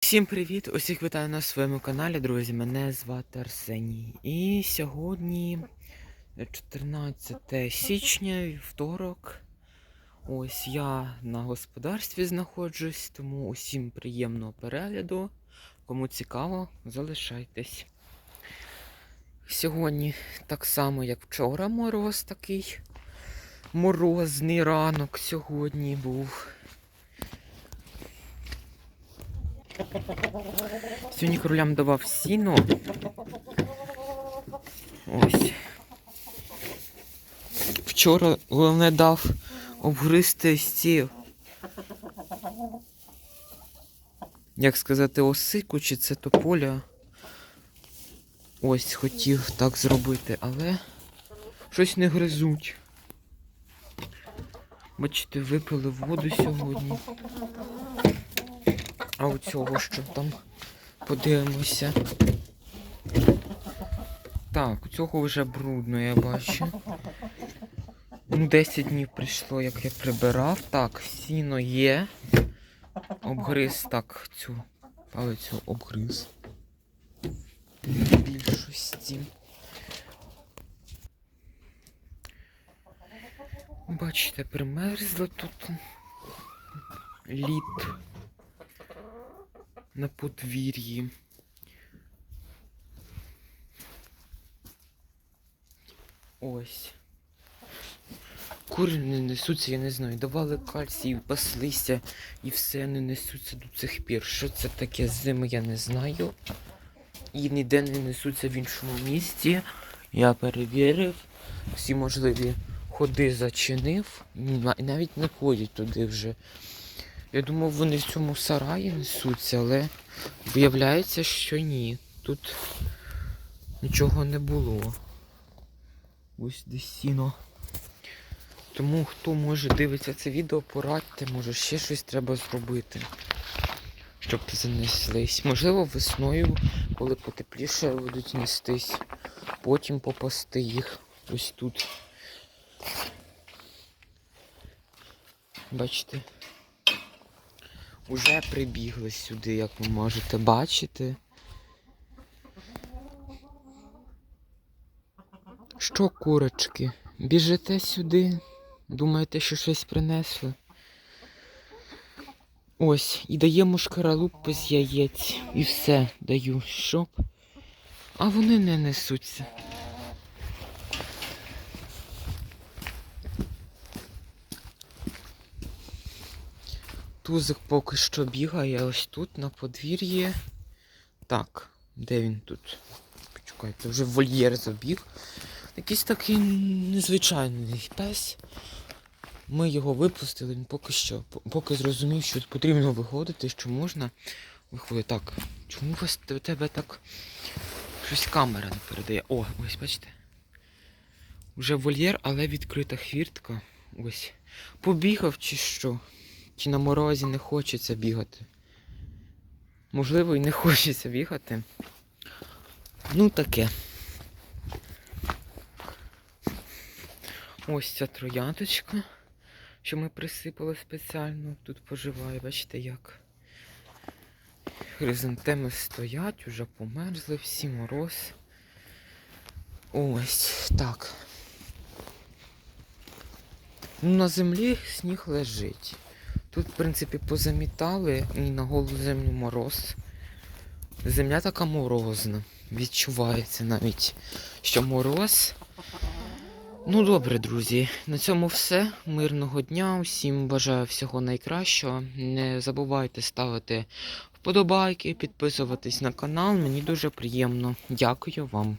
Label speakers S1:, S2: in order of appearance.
S1: Всім привіт! Усіх вітаю на своєму каналі, друзі. Мене звати Арсеній. І сьогодні 14 січня, вівторок. Ось я на господарстві знаходжусь, тому усім приємного перегляду. Кому цікаво, залишайтесь. Сьогодні так само, як вчора, мороз такий. Морозний ранок сьогодні був. Сьогодні кролям давав сіно. Ось. Вчора головне дав обгризти ці. Як сказати, осику чи це тополя. Ось хотів так зробити, але щось не гризуть. Бачите, випили воду сьогодні. А у цього що там? Подивимося. Так, у цього вже брудно, я бачу. Ну, 10 днів прийшло, як я прибирав. Так, сіно є. Обгриз так цю палицю обгриз. Більшості. Бачите, примерзло тут лід на подвір'ї. Ось. Кури не несуться, я не знаю. Давали кальцій, паслися і все не несуться до цих пір. Що це таке з ними, я не знаю. І ніде не несуться в іншому місці. Я перевірив. Всі можливі ходи зачинив. На- Навіть не ходять туди вже. Я думав, вони в цьому сараї несуться, але виявляється, що ні. Тут нічого не було. Ось десь сіно. Тому хто може дивиться це відео, порадьте, може ще щось треба зробити, щоб занеслись. Можливо, весною, коли потепліше будуть нестись, потім попасти їх ось тут. Бачите? Уже прибігли сюди, як ви можете бачити. Що, курочки, біжите сюди? Думаєте, що щось принесли? Ось, і даємо шкаралупи з яєць. І все даю, щоб. А вони не несуться. Тузик поки що бігає ось тут на подвір'ї. Так, де він тут? Почекайте, вже в вольєр забіг. Якийсь такий незвичайний пес. Ми його випустили, він поки що, поки зрозумів, що потрібно виходити, що можна виходить. Так, чому вас тебе так щось камера не передає? О, ось бачите. Вже вольєр, але відкрита хвіртка. Ось. Побігав чи що? Чи на морозі не хочеться бігати? Можливо, і не хочеться бігати. Ну таке. Ось ця троянточка, що ми присипали спеціально. Тут поживає, бачите як. Хризантеми стоять, уже померзли, всі мороз. Ось так. Ну, на землі сніг лежить. Тут, в принципі, позамітали і на голу землю мороз. Земля така морозна. Відчувається навіть, що мороз. Ну добре, друзі, на цьому все. Мирного дня. Усім бажаю всього найкращого. Не забувайте ставити вподобайки, підписуватись на канал. Мені дуже приємно. Дякую вам.